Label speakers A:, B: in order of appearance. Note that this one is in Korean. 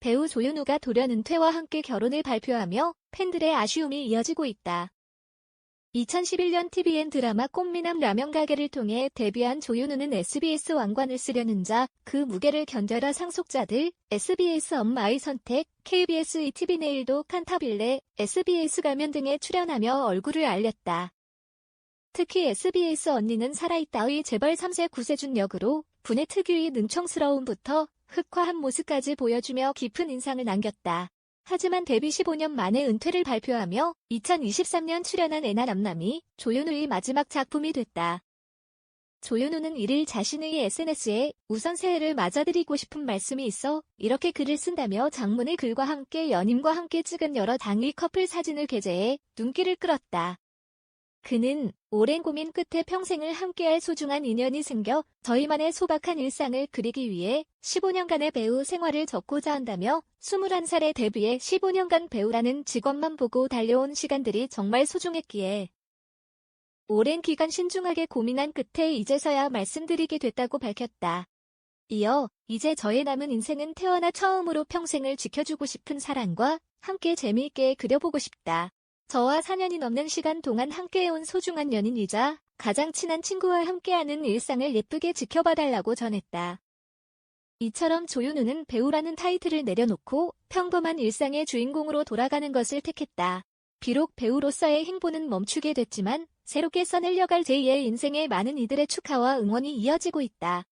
A: 배우 조윤우가 돌연 은퇴와 함께 결혼을 발표하며 팬들의 아쉬움이 이어지고 있다. 2011년 TVN 드라마 꽃미남 라면 가게를 통해 데뷔한 조윤우는 SBS 왕관을 쓰려는 자, 그 무게를 견뎌라 상속자들, SBS 엄마의 선택, KBS ETV 내일도 칸타빌레, SBS 가면 등에 출연하며 얼굴을 알렸다. 특히 SBS 언니는 살아있다의 재벌 3세 구세준 역으로 분의 특유의 능청스러움부터 흑화한 모습까지 보여주며 깊은 인상을 남겼다. 하지만 데뷔 15년 만에 은퇴를 발표하며 2023년 출연한 애나 남남이 조윤우의 마지막 작품이 됐다. 조윤우는 이를 자신의 SNS에 우선 새해를 맞아드리고 싶은 말씀이 있어 이렇게 글을 쓴다며 장문의 글과 함께 연인과 함께 찍은 여러 당일 커플 사진을 게재해 눈길을 끌었다. 그는 오랜 고민 끝에 평생을 함께할 소중한 인연이 생겨 저희만의 소박한 일상을 그리기 위해 15년간의 배우 생활을 적고자 한다며 21살에 데뷔해 15년간 배우라는 직업만 보고 달려온 시간들이 정말 소중했기에 오랜 기간 신중하게 고민한 끝에 이제서야 말씀드리게 됐다고 밝혔다. 이어 이제 저의 남은 인생은 태어나 처음으로 평생을 지켜주고 싶은 사람과 함께 재미있게 그려보고 싶다. 저와 4년이 넘는 시간 동안 함께해온 소중한 연인이자 가장 친한 친구와 함께하는 일상을 예쁘게 지켜봐달라고 전했다. 이처럼 조윤우는 배우라는 타이틀을 내려놓고 평범한 일상의 주인공으로 돌아가는 것을 택했다. 비록 배우로서의 행보는 멈추게 됐지만 새롭게 써내려갈 제2의 인생에 많은 이들의 축하와 응원이 이어지고 있다.